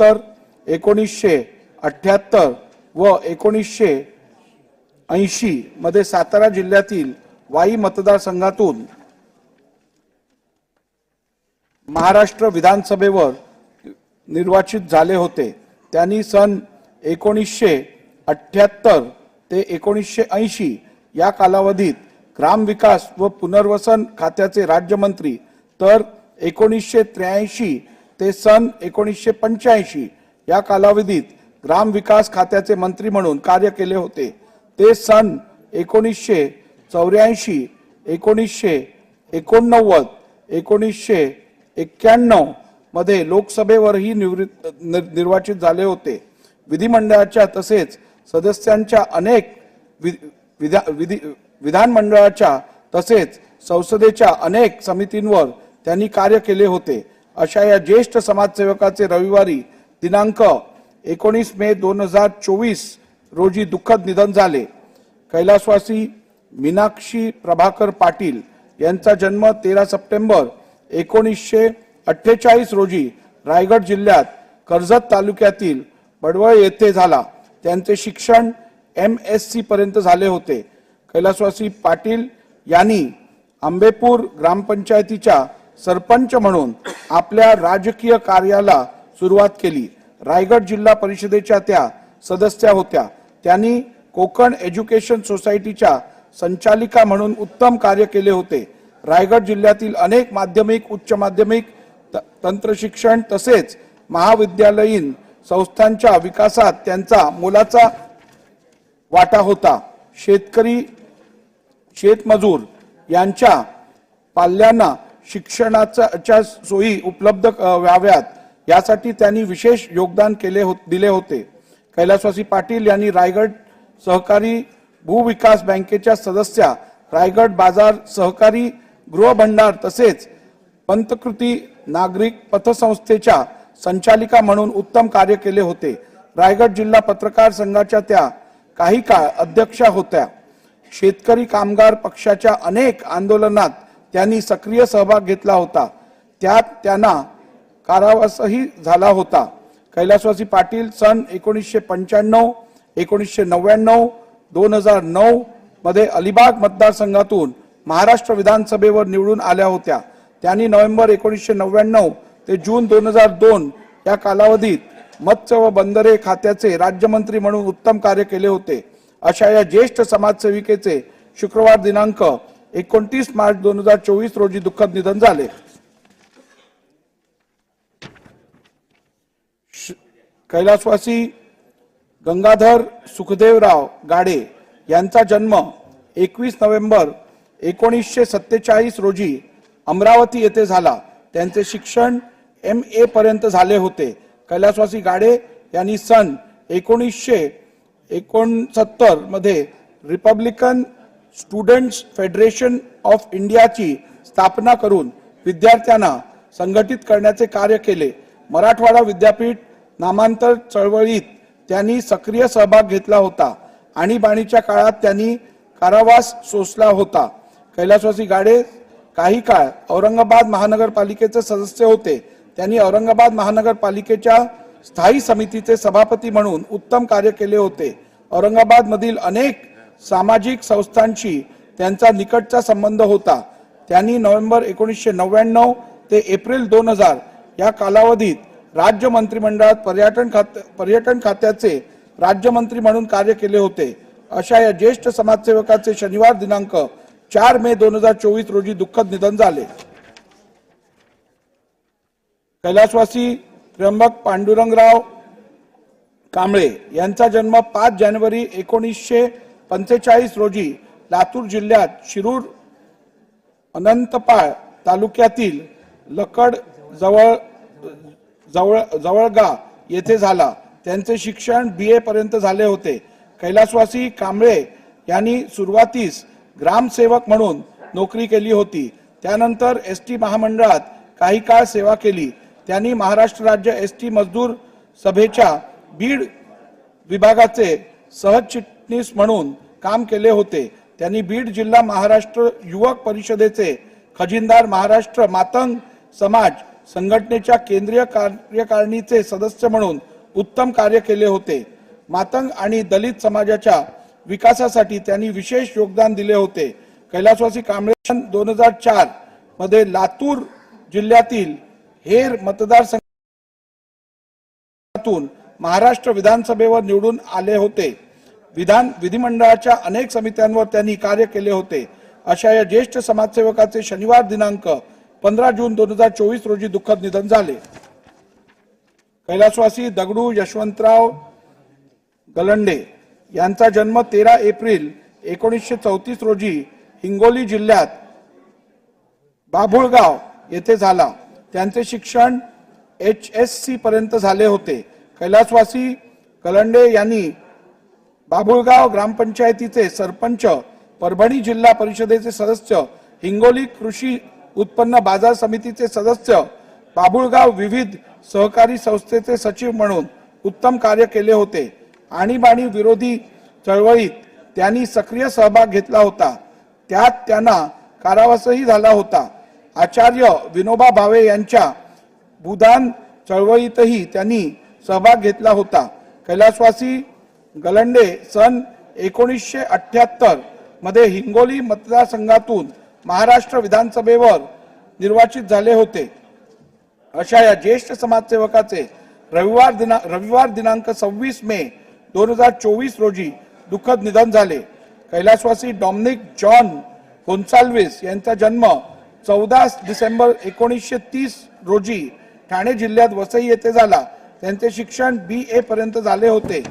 तर एकोणीसशे अठ्ठ्याहत्तर व एकोणीसशे ऐंशी मध्ये सातारा जिल्ह्यातील वाई मतदारसंघातून महाराष्ट्र विधानसभेवर निर्वाचित झाले होते. त्यांनी सन एकोणीसशे अठ्ठ्याहत्तर ते एकोणीसशे ऐंशी या कालावधीत ग्रामविकास व पुनर्वसन खात्याचे राज्यमंत्री तर एकोणीसशे त्र्याऐंशी ते सन एकोणीसशे पंच्याऐंशी या कालावधीत ग्राम विकास खात्याचे मंत्री म्हणून कार्य केले होते. ते सन एकोणीसशे चौऱ्याऐंशी एकोणीसशे एकोणनव्वद एकोणीसशे एक्क्याण्णवमध्ये लोकसभेवरही निवृत्त निर- निर्वाचित झाले होते. विधिमंडळाच्या तसेच सदस्यांच्या अनेक वि- विधा विधी विधानमंडळाच्या तसेच संसदेच्या अनेक समितींवर त्यांनी कार्य केले होते. अशा या ज्येष्ठ समाजसेवकाचे रविवारी दिनांक एकोणीस मे दोन हजार चोवीस रोजी दुःखद निधन झाले. कैलासवासी मीनाक्षी प्रभाकर पाटील यांचा जन्म तेरा सप्टेंबर एकोणीसशे अठ्ठेचाळीस रोजी रायगड जिल्ह्यात कर्जत तालुक्यातील पडवळ येथे झाला. त्यांचे शिक्षण एम एस सी पर्यंत झाले होते. कैलासवासी पाटील यांनी आंबेपूर ग्रामपंचायतीच्या सरपंच म्हणून आपल्या राजकीय कार्याला सुरुवात केली. रायगड जिल्हा परिषदेच्या त्या सदस्या होत्या. त्यांनी कोकण एज्युकेशन सोसायटीच्या संचालिका म्हणून उत्तम कार्य केले होते. रायगड जिल्ह्यातील अनेक माध्यमिक उच्च माध्यमिक त- तंत्रशिक्षण तसेच महाविद्यालयीन संस्थांच्या विकासात त्यांचा मोलाचा वाटा होता. शेतकरी शेतमजूर यांच्या पाल्यांना शिक्षणाच्या सोयी उपलब्ध व्हाव्यात. यासाठी त्यांनी विशेष योगदान केले हो दिले होते. कैलासवासी पाटील यांनी रायगड सहकारी भूविकास बँकेच्या सदस्या रायगड बाजार सहकारी गृहभंडार तसेच पंतकृती नागरिक पथसंस्थेच्या संचालिका म्हणून उत्तम कार्य केले होते. रायगड जिल्हा पत्रकार संघाच्या त्या काही काळ अध्यक्षा होत्या. शेतकरी कामगार पक्षाच्या अनेक आंदोलनात त्यांनी सक्रिय सहभाग घेतला होता. त्यात त्यांना कारावासही झाला होता. कैलासवासी पाटील सन एकोणीसशे पंच्याण्णव एकोणीसशे नव्याण्णव दोन हजार नऊ मध्ये अलिबाग मतदारसंघातून महाराष्ट्र विधानसभेवर निवडून आल्या होत्या. त्यांनी नोव्हेंबर एकोणीसशे नव्याण्णव ते जून दोन हजार दोन या कालावधीत मत्स्य व बंदरे खात्याचे राज्यमंत्री म्हणून उत्तम कार्य केले होते. अशा या ज्येष्ठ समाजसेविकेचे शुक्रवार दिनांक एकोणतीस मार्च दोन हजार चोवीस रोजी दुःखद निधन झाले. श- कैलासवासी गंगाधर सुखदेवराव गाडे यांचा जन्म एकवीस नोव्हेंबर एकोणीसशे सत्तेचाळीस रोजी अमरावती येथे झाला. त्यांचे शिक्षण एम ए पर्यंत झाले होते. कैलासवासी गाडे यांनी सन एकोणीसशे एकोणसत्तरमध्ये रिपब्लिकन स्टुडंट्स फेडरेशन ऑफ इंडियाची स्थापना करून विद्यार्थ्यांना संघटित करण्याचे कार्य केले. मराठवाडा विद्यापीठ नामांतर चळवळीत त्यांनी सक्रिय सहभाग घेतला होता आणीबाणीच्या काळात त्यांनी कारावास सोसला होता. कैलासवासी गाडे काही काळ औरंगाबाद महानगरपालिकेचे सदस्य होते. त्यांनी औरंगाबाद महानगरपालिकेच्या स्थायी समितीचे सभापती म्हणून उत्तम कार्य केले होते. औरंगाबाद मधील अनेक सामाजिक संस्थांशी त्यांचा निकटचा संबंध होता. त्यांनी नोव्हेंबर एकोणीसशे नव्याण्णव ते एप्रिल दोन हजार या कालावधीत राज्य मंत्रिमंडळात पर्यटन खात पर्यटन खात्याचे राज्यमंत्री म्हणून कार्य केले होते. अशा या ज्येष्ठ समाजसेवकाचे शनिवार दिनांक चार मे दोन हजार चोवीस रोजी दुःखद निधन झाले. कैलासवासी त्र्यंबक पांडुरंगराव कांबळे यांचा जन्म पाच जानेवारी एकोणीसशे पंचेचाळीस रोजी लातूर जिल्ह्यात शिरूर अनंतपाळ तालुक्यातील लकड जवळ जवळ जवळगा येथे झाला. त्यांचे शिक्षण बी ए पर्यंत झाले होते. कैलासवासी कांबळे यांनी सुरुवातीस ग्रामसेवक म्हणून नोकरी केली होती. त्यानंतर एस टी महामंडळात काही काळ सेवा केली. त्यांनी महाराष्ट्र राज्य एस टी मजदूर सभेच्या बीड विभागाचे सरचिटणीस म्हणून काम केले होते. त्यांनी बीड जिल्हा महाराष्ट्र युवक परिषदेचे खजिनदार महाराष्ट्र मातंग समाज संघटनेच्या केंद्रीय कार्यकारिणीचे सदस्य म्हणून उत्तम कार्य केले होते. मातंग आणि दलित समाजाच्या विकासासाठी त्यांनी विशेष योगदान दिले होते. कैलासवासी कांबळे दोन हजार चारमध्ये लातूर जिल्ह्यातील हेर मतदारसंघातून महाराष्ट्र विधानसभेवर निवडून आले होते. विधान विधिमंडळाच्या अनेक समित्यांवर त्यांनी कार्य केले होते. अशा या ज्येष्ठ समाजसेवकाचे शनिवार दिनांक पंधरा जून दोन हजार चोवीस रोजी दुःखद निधन झाले. कैलासवासी दगडू यशवंतराव गलंडे यांचा जन्म तेरा एप्रिल एकोणीसशे चौतीस रोजी हिंगोली जिल्ह्यात बाभुळगाव येथे झाला. त्यांचे शिक्षण एच एस सी पर्यंत झाले होते. कैलासवासी कलंडे यांनी बाभुळगाव ग्रामपंचायतीचे सरपंच परभणी जिल्हा परिषदेचे सदस्य हिंगोली कृषी उत्पन्न बाजार समितीचे सदस्य बाभुळगाव विविध सहकारी संस्थेचे सचिव म्हणून उत्तम कार्य केले होते. आणीबाणी विरोधी चळवळीत त्यांनी सक्रिय सहभाग घेतला होता. त्यात त्यांना कारावासही झाला होता. आचार्य विनोबा भावे यांच्या बुधान चळवळीतही त्यांनी सहभाग घेतला होता. कैलासवासी गलंडे सन एकोणीसशे अठ्ठ्याहत्तरमध्ये हिंगोली मतदारसंघातून महाराष्ट्र विधानसभेवर निर्वाचित झाले होते. अशा या ज्येष्ठ समाजसेवकाचे रविवार दिना रविवार दिनांक सव्वीस मे दोन हजार चोवीस रोजी दुःखद निधन झाले. कैलासवासी डॉमनिक जॉन गोन्साल्विस यांचा जन्म चौदा डिसेंबर एकोणीसशे तीस रोजी ठाणे जिल्ह्यात वसई येथे झाला. त्यांचे शिक्षण बी ए पर्यंत झाले होते.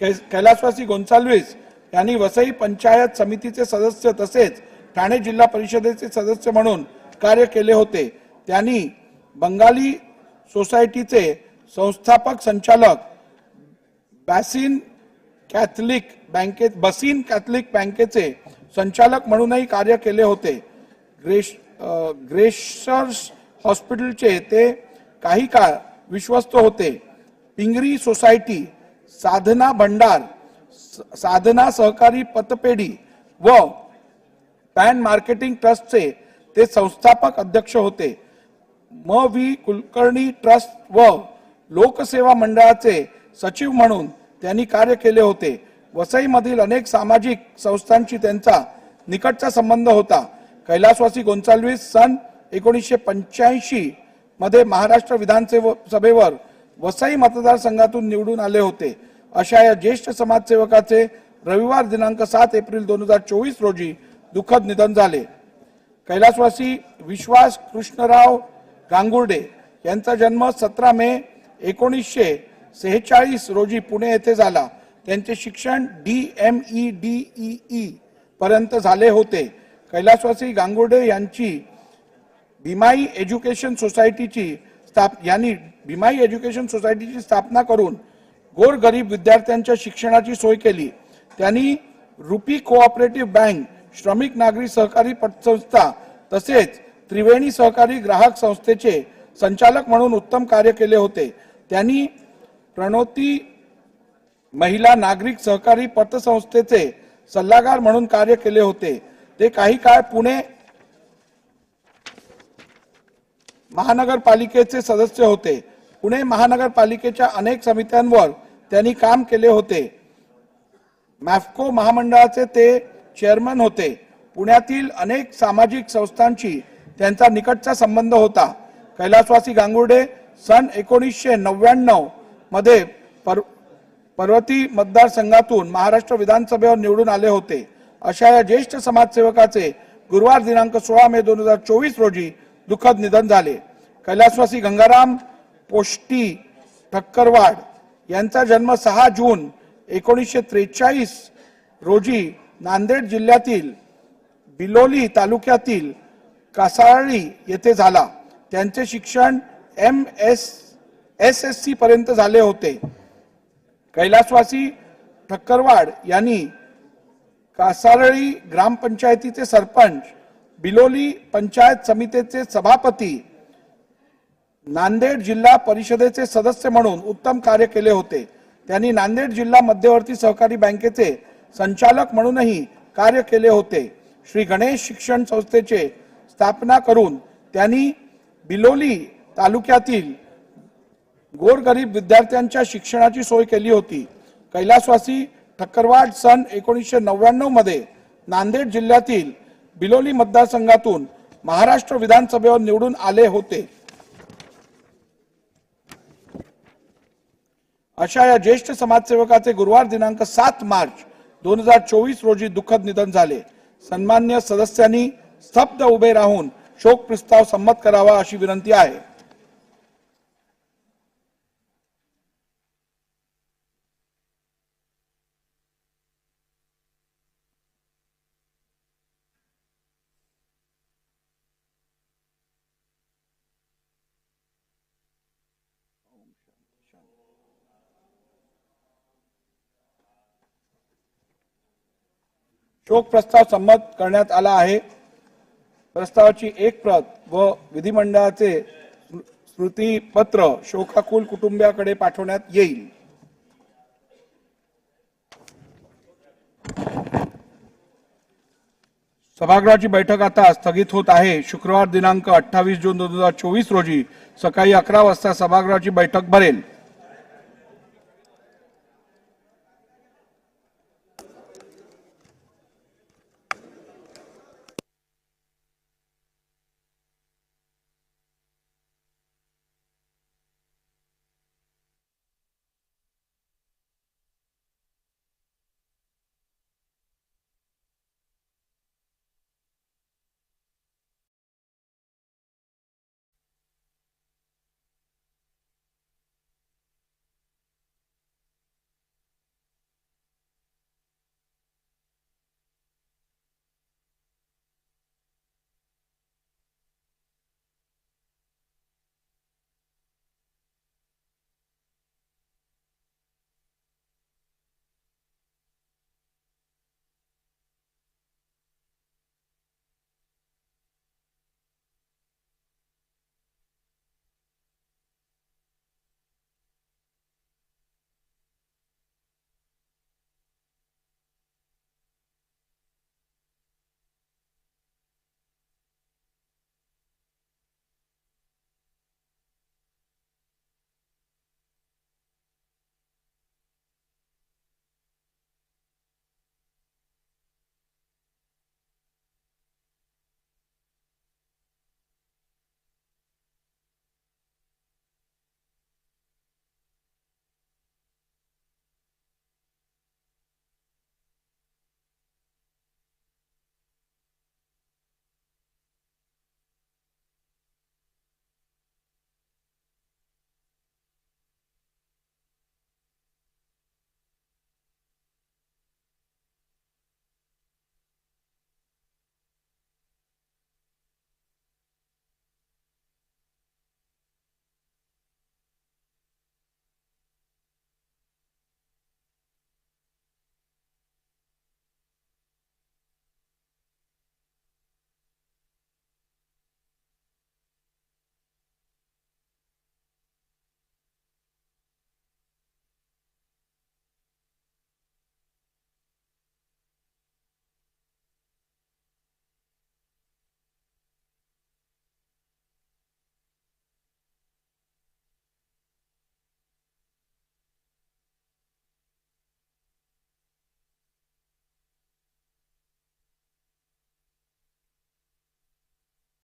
कैलासवासी गोन्साल्विस यांनी वसई पंचायत समितीचे सदस्य तसेच ठाणे जिल्हा परिषदेचे सदस्य म्हणून कार्य केले होते. त्यांनी बंगाली सोसायटीचे संस्थापक संचालक बॅसिन कॅथलिक बँकेत बसीन कॅथलिक बँकेचे संचालक म्हणूनही कार्य केले होते. ग्रेश ग्रेशर्स हॉस्पिटलचे ते काही काळ विश्वस्त होते. पिंगरी सोसायटी साधना भंडार स- साधना सहकारी पतपेढी व पॅन मार्केटिंग ट्रस्टचे ते संस्थापक अध्यक्ष होते. म. व्ही. कुलकर्णी ट्रस्ट व लोकसेवा मंडळाचे सचिव म्हणून त्यांनी कार्य केले होते. वसईमधील अनेक सामाजिक संस्थांशी त्यांचा निकटचा संबंध होता. कैलासवासी गोंचालवीस सन एकोणीसशे पंच्याऐंशी मध्ये महाराष्ट्र विधानसभेवर वसई मतदारसंघातून निवडून आले होते. अशा या ज्येष्ठ समाजसेवकाचे रविवार दिनांक सात एप्रिल दोन हजार चोवीस रोजी दुःखद निधन झाले. कैलासवासी विश्वास कृष्णराव गांगुर्डे यांचा जन्म सतरा मे एकोणीसशे सेहेचाळीस रोजी पुणे येथे झाला. त्यांचे शिक्षण D M E D E E पर्यंत झाले होते. कैलासवासी गांगुर्डे यांची भीमाई एज्युकेशन सोसायटीची स्थाप यांनी भीमाई एज्युकेशन सोसायटीची स्थापना करून गोरगरीब विद्यार्थ्यांच्या शिक्षणाची सोय केली. त्यांनी रुपी कोऑपरेटिव्ह बँक श्रमिक नागरी सहकारी पतसंस्था तसेच त्रिवेणी सहकारी ग्राहक संस्थेचे संचालक म्हणून उत्तम कार्य केले होते. त्यांनी प्रणोती महिला नागरिक सहकारी पतसंस्थेचे सल्लागार म्हणून कार्य केले होते. ते काही काळ पुणे महानगरपालिकेचे सदस्य होते. पुणे महानगरपालिकेच्या अनेक समित्यांवर त्यांनी काम केले होते. मॅफको महामंडळाचे ते चेअरमन होते. पुण्यातील अनेक सामाजिक संस्थांशी त्यांचा निकटचा संबंध होता. कैलासवासी गांगुर्डे सन एकोणीसशे नव्याण्णवमध्ये पर पर्वती मतदारसंघातून महाराष्ट्र विधानसभेवर निवडून आले होते. अशा या ज्येष्ठ समाजसेवकाचे गुरुवार दिनांक सोळा मे दोन हजार चोवीस रोजी दुःखद निधन झाले. कैलासवासी गंगाराम पोष्टी ठक्करवाड यांचा जन्म सहा जून एकोणीसशे त्रेचाळीस रोजी नांदेड जिल्ह्यातील बिलोली तालुक्यातील कासाळी येथे झाला. त्यांचे शिक्षण M S S S C पर्यंत झाले होते. कैलासवासी ठक्करवाड यांनी कासारळी ग्रामपंचायतीचे सरपंच बिलोली पंचायत समितीचे सभापती नांदेड जिल्हा परिषदेचे सदस्य म्हणून उत्तम कार्य केले होते. त्यांनी नांदेड जिल्हा मध्यवर्ती सहकारी बँकेचे संचालक म्हणूनही कार्य केले होते. श्री गणेश शिक्षण संस्थेचे स्थापना करून त्यांनी बिलोली तालुक्यातील गोरगरीब विद्यार्थ्यांच्या शिक्षणाची सोय केली होती. कैलासवासी ठक्करवाड सन एकोणीसशे नव्याण्णवमध्ये नांदेड जिल्ह्यातील बिलोली मतदारसंघातून महाराष्ट्र विधानसभेवर निवडून आले होते. अशा या ज्येष्ठ समाजसेवकाचे गुरुवार दिनांक सात मार्च दोन हजार चोवीस रोजी दुःखद निधन झाले. सन्मान्य सदस्यांनी स्तब्ध उभे राहून शोक प्रस्ताव संमत करावा अशी विनंती आहे. शोक प्रस्ताव संमत करण्यात आला आहे. प्रस्तावाची एक प्रत व विधिमंडळाचे स्मृतीपत्र शोकाकुल कुटुंबियाकडे पाठवण्यात येईल. सभागृहाची बैठक आता स्थगित होत आहे. शुक्रवार दिनांक अठ्ठावीस जून दोन हजार चोवीस रोजी सकाळी अकरा वाजता सभागृहाची बैठक भरेल.